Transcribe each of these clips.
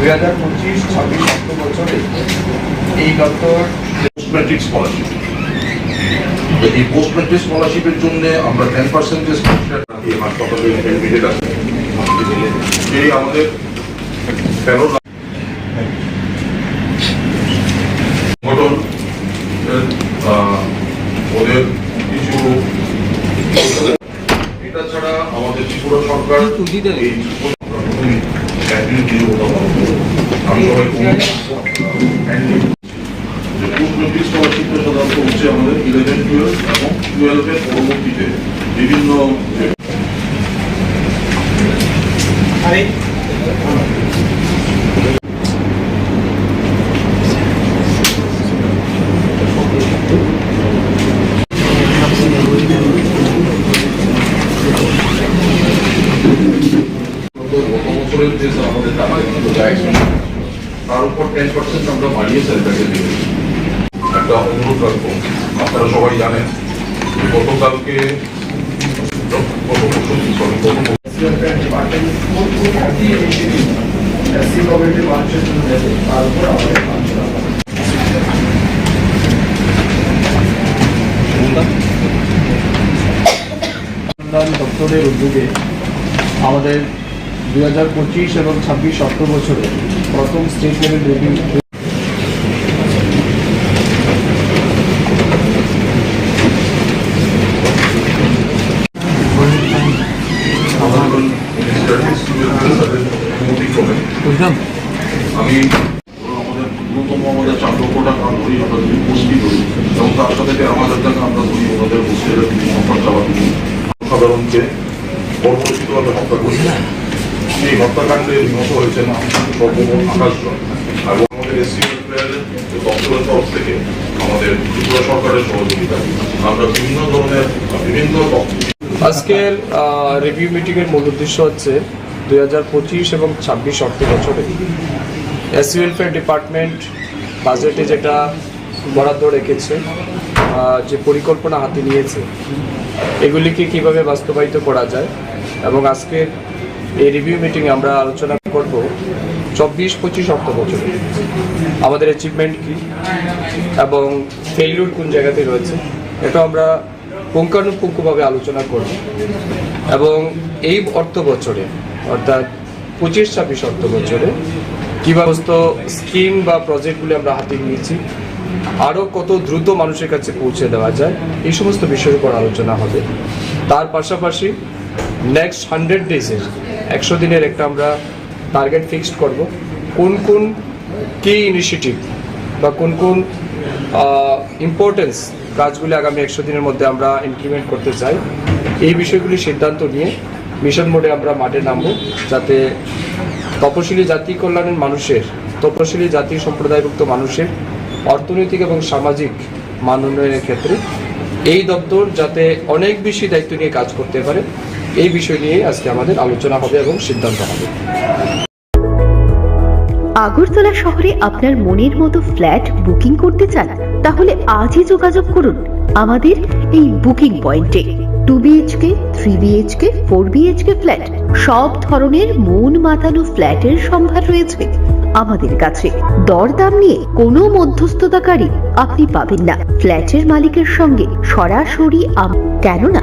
দুই হাজার পঁচিশ ছাব্বিশ অর্থ বছরে এই দপ্তর পোস্ট ম্যাট্রিক স্কলারশিপ এই পোস্ট ম্যাট্রিক স্কলারশিপের জন্য আমরা টেন পার্সেন্টেজ এই হাসপাতালে আছে। এই আমাদের তেরো সংগঠন আহ, ওদের কিছু এটা ছাড়া আমাদের ত্রিপুরা সরকার এই একদিন কিছু আমি সবাই কুটনৈতিক স্কলারশিপটা সাধারণত হচ্ছে আমাদের ইলেভেন টুয়েলভ এবং টুয়েলভের পরবর্তীতে বিভিন্ন আমাদের তার উপর টেন পার্সেন্ট আমরা বাড়িয়ে স্যালারি দিয়ে একটা অনুরোধ রাখব। আপনারা সবাই জানেন, গতকালকে দপ্তরের উদ্যোগে আমাদের দুই হাজার পঁচিশ এবং ছাব্বিশ অর্থ বছরে প্রথম স্টেট লেভেল রিভিউ আমাদের আমি আমাদের ন্যূনতম আমাদের চার লক্ষ টাকা ধরি আমরা যদি পুষ্টি করি এবং তার সাথে হাজার টাকা আমরা ধরি ওনাদের খরচাপাত সাধারণকে পরবর্তীভাবে হত্যা করি। এই হত্যাকাণ্ডে নিহত হয়েছেন জন এবং আমাদের এসসি দপ্তরের তরফ থেকে আমাদের ত্রিপুরা সরকারের সহযোগিতা আমরা বিভিন্ন ধরনের বিভিন্ন আজকের রিভিউ মিটিংয়ের মূল উদ্দেশ্য হচ্ছে দুই হাজার পঁচিশ এবং ছাব্বিশ অর্থ বছরে এস ওয়েলফেয়ার ডিপার্টমেন্ট বাজেটে যেটা বরাদ্দ রেখেছে যে পরিকল্পনা হাতে নিয়েছে, এগুলিকে কীভাবে বাস্তবায়িত করা যায় এবং আজকের এই রিভিউ মিটিংয়ে আমরা আলোচনা করব চব্বিশ, পঁচিশ অর্থ বছরে আমাদের অ্যাচিভমেন্ট কী এবং ফেইলুর কোন জায়গাতে রয়েছে, এটা আমরা পুঙ্খানুপুঙ্খভাবে আলোচনা করব। এবং এই অর্থ বছরে, অর্থাৎ পঁচিশ, ছাব্বিশ অর্থ বছরে কী স্কিম বা প্রজেক্টগুলি আমরা হাতে নিয়েছি, আরও কত দ্রুত মানুষের কাছে পৌঁছে দেওয়া যায়, এই সমস্ত বিষয়ের উপর আলোচনা হবে। তার পাশাপাশি নেক্সট হান্ড্রেড ডেজের একশো দিনের একটা আমরা টার্গেট ফিক্সড করব। কোন কোন কি ইনিশিয়েটিভ বা কোন কোন ইম্পর্টেন্স কাজগুলি আগামী একশো দিনের মধ্যে আমরা ইমপ্লিমেন্ট করতে চাই, এই বিষয়গুলি সিদ্ধান্ত নিয়ে মিশন মোডে আমরা মাঠে নামব যাতে তপশিলি জাতি কল্যাণের মানুষের, তপশিলি জাতি সম্প্রদায়ভুক্ত মানুষের অর্থনৈতিক এবং সামাজিক মান উন্নয়নের ক্ষেত্রে এই দপ্তর যাতে অনেক বেশি দায়িত্ব নিয়ে কাজ করতে পারে। এই বিষয় নিয়ে আজকে আমাদের আলোচনা হবে এবং সিদ্ধান্ত হবে। আগরতলা শহরে আপনার মনের মতো ফ্ল্যাট বুকিং করতে চান, তাহলে আজই যোগাযোগ করুন। আমাদের এই বুকিং পয়েন্টে two BHK three BHK four BHK flat, সব ধরনের মন মাতানো ফ্ল্যাটের সম্ভার রয়েছে। আমাদের কাছে দরদাম নিয়ে কোনো মধ্যস্থতাকারী আপনি পাবেন না। ফ্ল্যাটের মালিকের সঙ্গে সরাসরি কেননা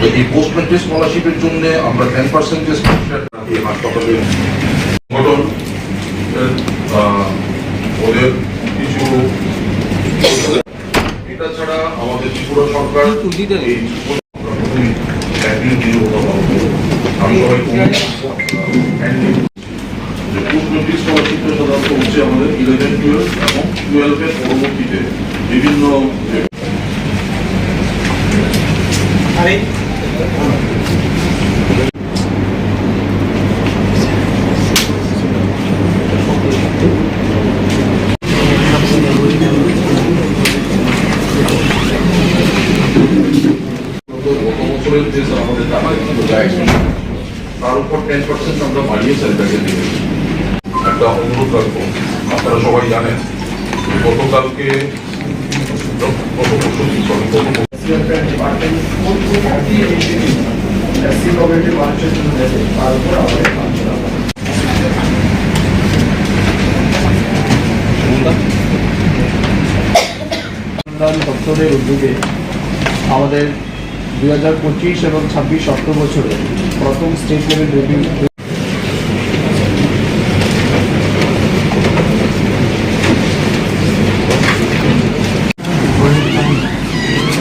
তো এই পোস্ট ম্যাট্রিক স্কলারশিপের জন্য আমরা টেন এই হাসপাতালে সংগঠন ওদের কিছু এটা ছাড়া আমাদের ত্রিপুরা সরকার এই আমি সবাই কুটনৈতিক স্কলারশিপটা সাধারণত হচ্ছে আমাদের ইলেভেন টুয়েলভ এবং টুয়েলভের পরবর্তীতে বিভিন্ন নেই তার উপর টেন পার্সেন্ট আমরা বাড়িয়ে সেন্টারকে একটা অনুরোধ রাখব, আপনারা সবাই জানেন, গতকালকে, গত বছর গত দপ্তরের উদ্যোগে আমাদের দুই হাজার পঁচিশ এবং ছাব্বিশ অর্থ বছরে প্রথম স্টেট লেভেল রিভিউ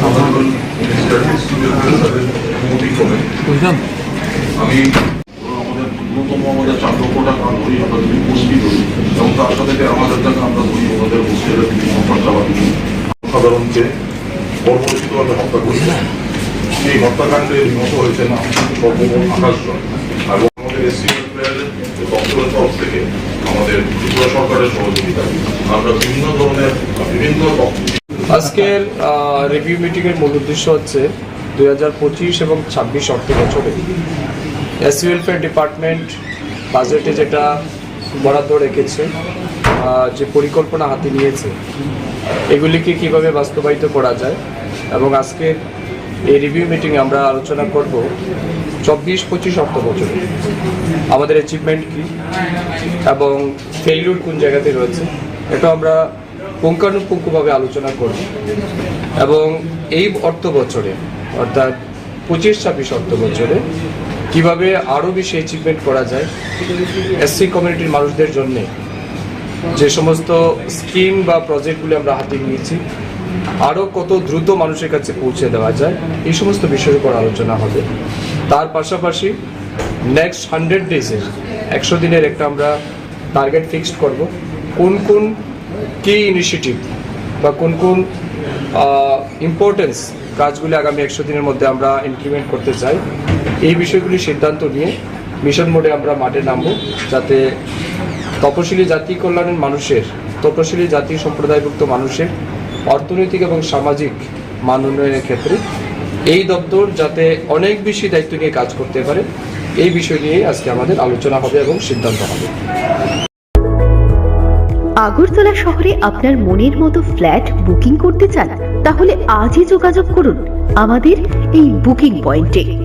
আমাদের অনুমতি ক্রমে আমি আমাদের ন্যূনতম চার লক্ষ ধরি আমরা যদি পুষ্টি করি এবং তার সাথে আমাদের টাকা আমরা ধরি ওনাদের হোস্টেলের বিভিন্ন খরচা বা বিভিন্ন সাধারণকে বর্বরচিতভাবে হত্যা করেছে। এই হত্যাকাণ্ডে নিহত হয়েছেন সর্বমোট আঠাশ জন এবং আমাদের এসসি দপ্তরের তরফ থেকে আমাদের ত্রিপুরা সরকারের সহযোগিতায় আমরা বিভিন্ন ধরনের বিভিন্ন আজকের রিভিউ মিটিংয়ের মূল উদ্দেশ্য হচ্ছে দুই হাজার পঁচিশ এবং ছাব্বিশ অর্থ বছরে এস ওয়েলফেয়ার ডিপার্টমেন্ট বাজেটে যেটা বরাদ্দ রেখেছে যে পরিকল্পনা হাতে নিয়েছে, এগুলিকে কীভাবে বাস্তবায়িত করা যায় এবং আজকে এই রিভিউ মিটিংয়ে আমরা আলোচনা করব চব্বিশ, পঁচিশ অর্থ বছরে আমাদের অ্যাচিভমেন্ট কী এবং ফেইলুর কোন জায়গাতে রয়েছে, এটা আমরা পুঙ্খানুপুঙ্খভাবে আলোচনা করব। এবং এই অর্থ বছরে অর্থাৎ পঁচিশ, ছাব্বিশ অর্থ বছরে কীভাবে আরও বেশি অ্যাচিভমেন্ট করা যায়? এসসি কমিউনিটির মানুষদের জন্যে যে সমস্ত স্কিম বা প্রজেক্টগুলি আমরা হাতে নিয়েছি, আরও কত দ্রুত মানুষের কাছে পৌঁছে দেওয়া যায়, এই সমস্ত বিষয়ের উপর আলোচনা হবে। তার পাশাপাশি নেক্সট হান্ড্রেড ডেজের একশো দিনের একটা আমরা টার্গেট ফিক্সড করব। কোন কোন কি ইনিশিয়েটিভ বা কোন কোন ইম্পর্টেন্স কাজগুলি আগামী একশো দিনের মধ্যে আমরা ইমপ্লিমেন্ট করতে চাই এই বিষয়গুলি সিদ্ধান্ত নিয়ে মিশন মোডে আমরা মাঠে নামবো যাতে তপশিলি জাতি কল্যাণের মানুষের, তপশিলি জাতি সম্প্রদায়ভুক্ত মানুষের অর্থনৈতিক এবং সামাজিক মান উন্নয়নের ক্ষেত্রে এই দপ্তর যাতে অনেক বেশি দায়িত্ব নিয়ে কাজ করতে পারে, এই বিষয় নিয়ে আজকে আমাদের আলোচনা হবে এবং সিদ্ধান্ত হবে। আগরতলা শহরে আপনার মনের মতো ফ্ল্যাট বুকিং করতে চান, তাহলে আজই যোগাযোগ করুন। আমাদের এই বুকিং পয়েন্টে।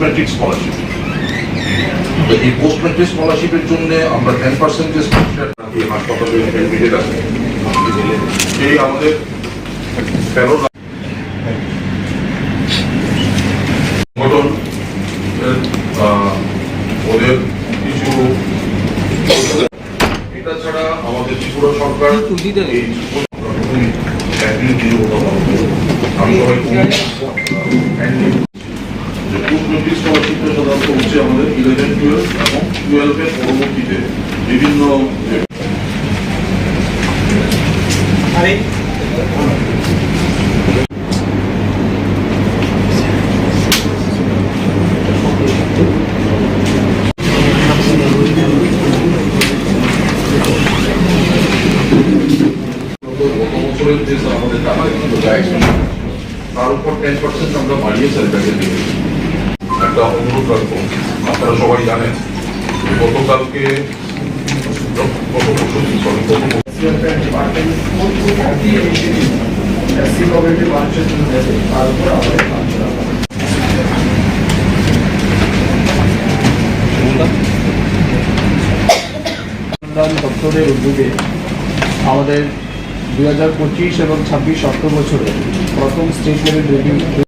ম্যাট্রিক স্কলারশিপ তো এই পোস্ট ম্যাট্রিক স্কলারশিপের জন্য আমরা টেন হাসপাতালে এডমিটেড আছে আমাদের তেরো সংগঠন আহ, ওদের কিছু এটা ছাড়া আমাদের ত্রিপুরা সরকার এই আমি পরবর্তীতে বিভিন্ন আমাদের টাকা কিন্তু তার উপর টেন পার্সেন্ট আমরা বাড়িয়ে স্যানিটাইজার দিয়ে একটা অনুরোধ রাখব। আপনারা সবাই জানেন গতকালকে দপ্তরের উদ্যোগে আমাদের দুই হাজার পঁচিশ এবং ছাব্বিশ অর্থ বছরে প্রথম স্টেট লেভেল রিভিউ